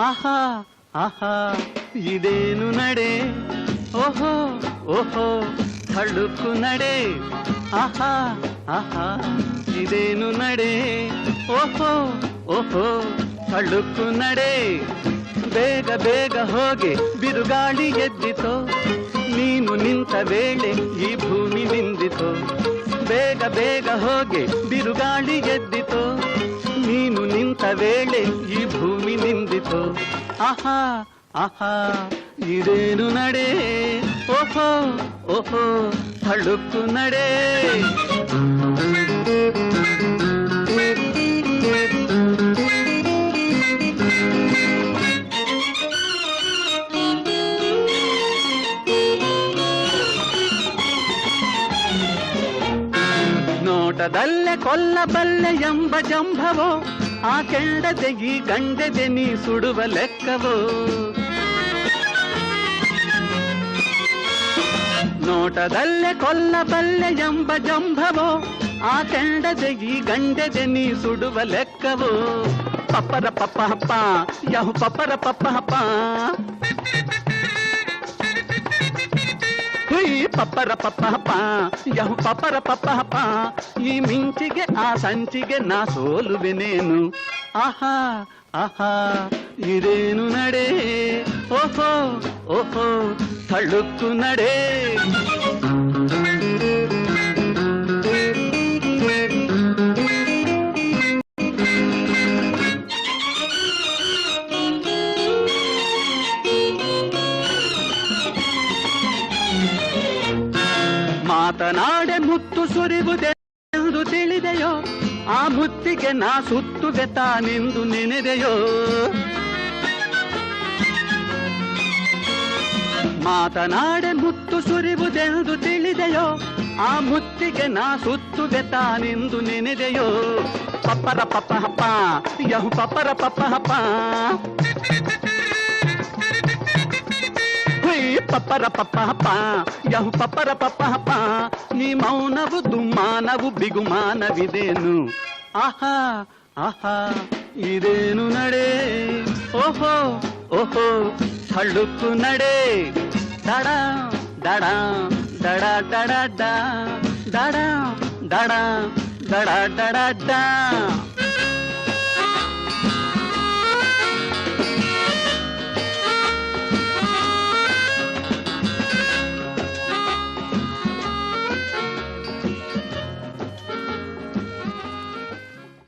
ಆಹಾ ಆಹಾ ಇದೇನು ನಡೆ ಓಹೋ ಓಹೋ ಥಳುಕು ನಡೆ ಆಹಾ ಆಹಾ ಇದೇನು ನಡೆ ಓಹೋ ಓಹೋ ಥಳುಕು ನಡೆ ಬೇಗ ಬೇಗ ಹೋಗಿ ಬಿರುಗಾಳಿ ಎದ್ದಿತೋ ನೀನು ನಿಂತ ವೇಳೆ ಈ ಭೂಮಿ ನಿಂದಿತೋ ಬೇಗ ಬೇಗ ಹೋಗಿ ಬಿರುಗಾಳಿ ಎದ್ದಿತೋ ನೀನು ನಿಂತ ವೇಳೆ ಈ ಭೂಮಿ ನಿಂದಿತು ಆಹಾ ಆಹಾ ಇದೇನು ನಡೆ ಓಹೋ ಓಹೋ ಥಳುಕು ನಡೆ ನೋಟದಲ್ಲೇ ಕೊಲ್ಲಬಲ್ಲೆ ಎಂಬ ಜಂಭವೋ ಆ ಕೆಂಡದೆ ಈ ಗಂಡೆದೆ ನೀ ಸುಡುವ ಲೆಕ್ಕವೋ ನೋಟದಲ್ಲೇ ಕೊಲ್ಲಬಲ್ಲೆ ಎಂಬ ಜಂಭವೋ ಆ ಕೆಂಡದೆ ಈ ಗಂಡೆದೆ ನೀ ಸುಡುವ ಲೆಕ್ಕವೋ ಪಪ್ಪರ ಪಪ್ಪ ಹಪ್ಪ ಯಹು ಪಪ್ಪರ ಪಪ್ಪ ಹಪ್ಪ ಹುಯ್ ಪಪ್ಪರ ಪಪ್ಪ ಹಪ್ಪ ಯಹು ಪಪ್ಪರ ಪಪ್ಪ ಹಪ್ಪ ಈ ಮಿಂಚಿಗೆ ಆ ಸಂಚಿಗೆ ನಾ ಸೋಲುವೆನೇನು ಆಹಾ ಆಹಾ ಇದೇನು ನಡೆ ಓಹೋ ಓಹೋ ಥಳುಕು ನಡೆ ಮಾತನಾಡೆ ಮುತ್ತು ಸುರಿವುದೆಂದು ತಿಳಿದೆಯೋ, ಆ ಮುತ್ತಿಗೆ ನಾ ಸುತ್ತುವೆ ತಾನೆಂದು ನೆನೆದೆಯೋ. ಮಾತನಾಡೆ ಮುತ್ತು ಸುರಿವುದೆಂದು ತಿಳಿದೆಯೋ, ಆ ಮುತ್ತಿಗೆ ನಾ ಸುತ್ತುವೆ ತಾನೆಂದು ನೆನೆದೆಯೋ. ಪಪ್ಪರ ಪಪ್ಪ ಹಪ್ಪ, ಯಹು ಪಪ್ಪರ ಪಪ್ಪ ಹಪ್ಪ. పప్పర పప్పహప యహు పప్పర పప్పహప నీ మౌనవు దుమ్మానవు బిగుమానవిదేను. ఆహా ఆహా ఇదేను నడే. ఓహో ఓహో హళ్ళుకు నడే. దడా దడా దడా దడా డా. దడా దడా దడా దడా డా.